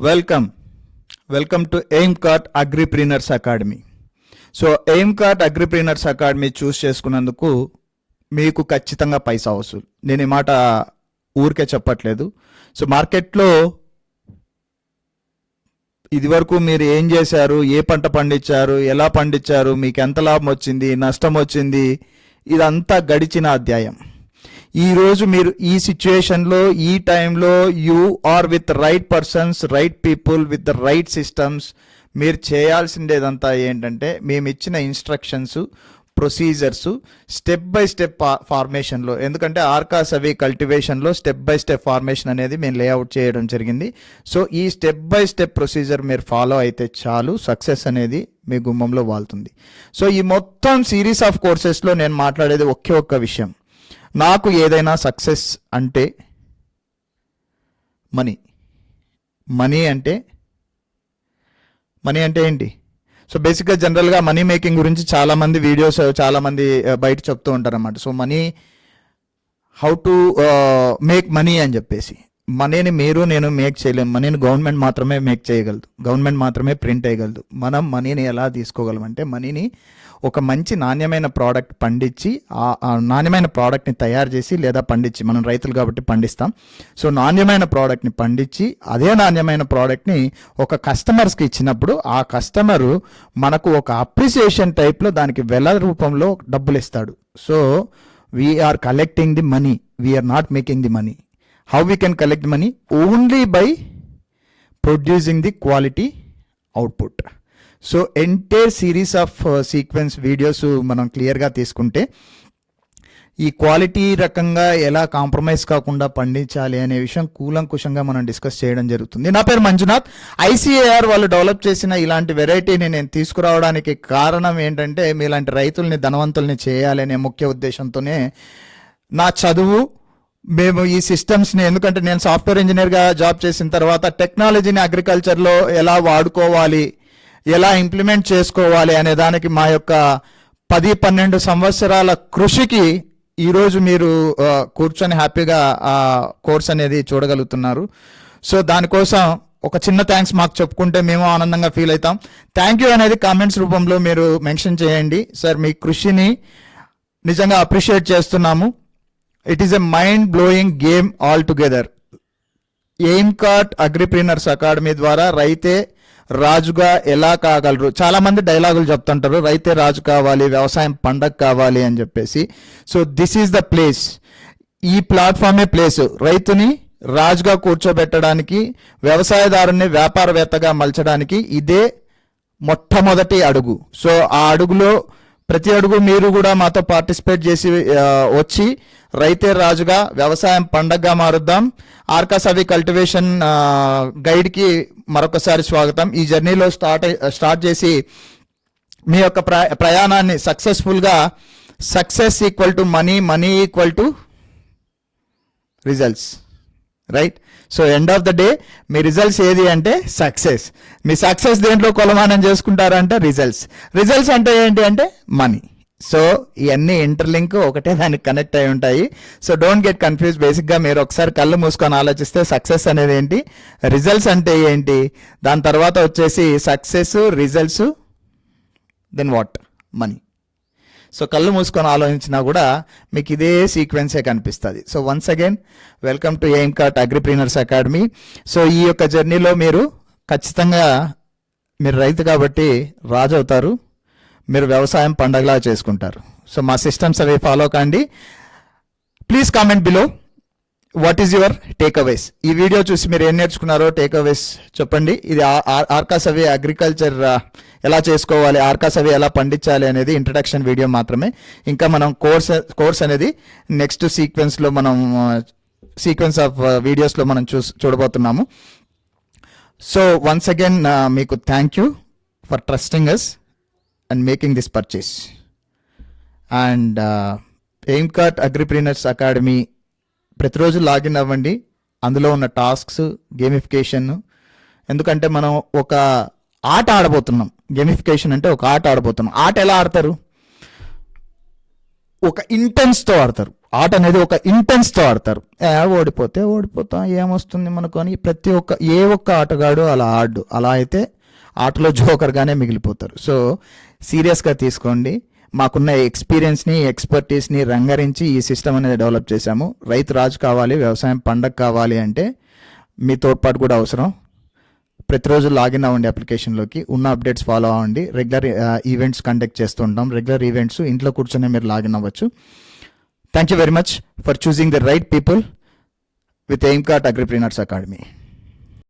Welcome welcome to Aim Cart Agripreneurs Academy so Aim Cart Agripreneurs Academy choose చేసుకున్నందుకు మీకు ఖచ్చితంగా పైసా వసూలు. నేను ఈ మాట ఊరికే చెప్పట్లేదు. సో మార్కెట్లో ఇదివరకు మీరు ఏం చేశారు? ఏ పంట పండించారు? ఎలా పండించారు? మీకు ఎంత లాభం వచ్చింది? నష్టం వచ్చింది? ఇదంతా గడిచిన అధ్యాయం. ఈరోజు మీరు ఈ సిచ్యుయేషన్లో ఈ టైంలో you are with right persons right people with the right systems మీరు చేయాల్సిందేదంతా ఏంటంటే మేము ఇచ్చిన instructions procedures step by step ఫార్మేషన్లో ఎందుకంటే ఆర్కాస్ అవి కల్టివేషన్లో స్టెప్ బై స్టెప్ ఫార్మేషన్ అనేది మేము లేఅవుట్ చేయడం జరిగింది. సో ఈ స్టెప్ బై స్టెప్ ప్రొసీజర్ మీరు ఫాలో అయితే చాలు సక్సెస్ అనేది మీ గుమ్మంలో వాళ్తుంది. సో ఈ మొత్తం సిరీస్ ఆఫ్ కోర్సెస్లో నేను మాట్లాడేది ఒకే ఒక్క విషయం. నాకు ఏదైనా సక్సెస్ అంటే మనీ మనీ అంటే మనీ అంటే ఏంటి? సో బేసిక్గా జనరల్గా మనీ మేకింగ్ గురించి చాలామంది వీడియోస్ చాలామంది uh, బయట చెప్తూ ఉంటారన్నమాట. So money how to make money అని చెప్పేసి. మనీని మీరు నేను మేక్ చేయలేము మనీని గవర్నమెంట్ మాత్రమే మేక్ చేయగలదు. గవర్నమెంట్ మాత్రమే ప్రింట్ చేయగలదు మనం మనీని ఎలా తీసుకోగలం అంటే మనీని ఒక మంచి నాణ్యమైన ప్రోడక్ట్ పండించి ఆ ఆ నాణ్యమైన ప్రోడక్ట్ని తయారు చేసి లేదా పండించి మనం రైతులు కాబట్టి పండిస్తాం. సో నాణ్యమైన ప్రోడక్ట్ని పండించి అదే నాణ్యమైన ప్రోడక్ట్ని ఒక కస్టమర్స్కి ఇచ్చినప్పుడు ఆ కస్టమరు మనకు ఒక అప్రిసియేషన్ టైప్లో దానికి వెల రూపంలో డబ్బులు ఇస్తాడు. So we are collecting the money we are not making the money how we can collect money only by producing the quality output so entire series of sequence videos మనం క్లియర్గా తీసుకుంటే ఈ క్వాలిటీ రకంగా ఎలా కాంప్రమైజ్ కాకుండా పండించాలి అనే విషయం కూలంకుషంగా మనం డిస్కస్ చేయడం జరుగుతుంది. నా పేరు మంజునాథ్. ఐసీఏఆర్ వాళ్ళు డెవలప్ చేసిన ఇలాంటి వెరైటీని నేను తీసుకురావడానికి కారణం ఏంటంటే మీలాంటి రైతుల్ని ధనవంతుల్ని చేయాలనే ముఖ్య ఉద్దేశంతోనే నా చదువు మేము ఈ సిస్టమ్స్ని ఎందుకంటే నేను సాఫ్ట్వేర్ ఇంజనీర్గా జాబ్ చేసిన తర్వాత టెక్నాలజీని అగ్రికల్చర్లో ఎలా వాడుకోవాలి ఎలా ఇంప్లిమెంట్ చేసుకోవాలి అనే దానికి మా యొక్క పది పన్నెండు సంవత్సరాల కృషికి ఈరోజు మీరు కూర్చొని హ్యాపీగా ఆ కోర్స్ అనేది చూడగలుగుతున్నారు. సో దానికోసం ఒక చిన్న థ్యాంక్స్ మాకు చెప్పుకుంటే మేము ఆనందంగా ఫీల్ అవుతాం. థ్యాంక్ యూ అనేది కామెంట్స్ రూపంలో మీరు మెన్షన్ చేయండి. సార్ మీ కృషిని నిజంగా అప్రిషియేట్ చేస్తున్నాము. It is a mind blowing game all together Aim Cart Agripreneurs Academy ద్వారా రైతే రాజుగా ఎలా కాగలరు? చాలామంది డైలాగులు చెప్తుంటారు రైతే రాజు కావాలి వ్యవసాయం పండగ కావాలి అని చెప్పేసి. So this is the place ఈ ప్లాట్ఫామే ప్లేస్ రైతుని రాజుగా కూర్చోబెట్టడానికి వ్యవసాయదారుని వ్యాపారవేత్తగా మలచడానికి ఇదే మొట్టమొదటి అడుగు. సో ఆ అడుగులో ప్రతి అడుగు మీరు కూడా మాతో పార్టిసిపేట్ చేసి వచ్చి రైతే రాజుగా వ్యవసాయం పండగగా మారుద్దాం. ఆర్కాస్ అవి కల్టివేషన్ గైడ్కి మరొకసారి స్వాగతం. ఈ జర్నీలో స్టార్ట్ స్టార్ట్ చేసి మీ యొక్క ప్ర ప్రయాణాన్ని సక్సెస్ఫుల్గా success equal to money money equal to results. Right? So end of the day me results ఏది అంటే సక్సెస్. మీ సక్సెస్ దేంట్లో కొలమానం చేసుకుంటారంటే రిజల్ట్స్. రిజల్ట్స్ అంటే ఏంటి అంటే మనీ. సో ఇవన్నీ ఇంటర్లింక్ ఒకటే దానికి కనెక్ట్ అయి ఉంటాయి. సో డోంట్ గెట్ కన్ఫ్యూజ్ బేసిక్గా మీరు ఒకసారి కళ్ళు మూసుకొని ఆలోచిస్తే సక్సెస్ అనేది ఏంటి? రిజల్ట్స్ అంటే ఏంటి? దాని తర్వాత వచ్చేసి success results then what money so కళ్ళు మూసుకొని ఆలోచించినా కూడా మీకు ఇదే సీక్వెన్సే కనిపిస్తుంది. So once again welcome to Aim Cart Agripreneurs Academy so ఈ యొక్క జర్నీలో మీరు ఖచ్చితంగా మీరు రైతు కాబట్టి రాజు అవుతారు. మీరు వ్యవసాయం పండగలా చేసుకుంటారు. సో మా సిస్టమ్స్ అవి ఫాలో కండి. Please comment below what is your takeaways ఈ వీడియో చూసి మీరు ఏం నేర్చుకున్నారో టేక్అవేస్ చెప్పండి. ఇది ఆర్కాస్ అవి అగ్రికల్చర్ ఎలా చేసుకోవాలి ఆర్కాస్ అవి ఎలా పండించాలి అనేది ఇంట్రడక్షన్ వీడియో మాత్రమే. ఇంకా మనం కోర్స్ కోర్స్ అనేది నెక్స్ట్ సీక్వెన్స్లో మనం సీక్వెన్స్ ఆఫ్ వీడియోస్లో మనం చూ చూడబోతున్నాము. సో వన్స్ అగైన్ మీకు thank you for trusting us and making this purchase and Aim Cart Agripreneurs Academy ప్రతిరోజు లాగిన్ అవ్వండి. అందులో ఉన్న టాస్క్స్ గేమిఫికేషన్ ఎందుకంటే మనం ఒక ఆట ఆడబోతున్నాం. గేమిఫికేషన్ అంటే ఒక ఆట ఆడబోతున్నాం. ఆట ఎలా ఆడతారు? ఒక ఇంటెన్స్తో ఆడతారు. ఆట అనేది ఒక ఇంటెన్స్తో ఆడతారు. ఓడిపోతే ఓడిపోతాం. ఏమొస్తుంది మనకు అని ప్రతి ఒక్క ఏ ఒక్క ఆటగాడు అలా ఆడు. అలా అయితే ఆటలో జోకర్గానే మిగిలిపోతారు. సో సీరియస్గా తీసుకోండి. మాకున్న ఎక్స్పీరియన్స్ని ఎక్స్పర్టీస్ని రంగరించి ఈ సిస్టమ్ అనేది డెవలప్ చేశాము. రైతు రాజు కావాలి వ్యవసాయం పండగ కావాలి అంటే మీ తోడ్పాటు కూడా అవసరం. ప్రతిరోజు లాగిన్ అవ్వండి అప్లికేషన్లోకి. ఉన్న అప్డేట్స్ ఫాలో అవ్వండి. రెగ్యులర్ ఈవెంట్స్ కండక్ట్ చేస్తూ ఉంటాం రెగ్యులర్ ఈవెంట్స్ ఇంట్లో కూర్చొని మీరు లాగిన్ అవ్వచ్చు. Thank you very much for choosing the right people with Aim Cart Agripreneurs Academy.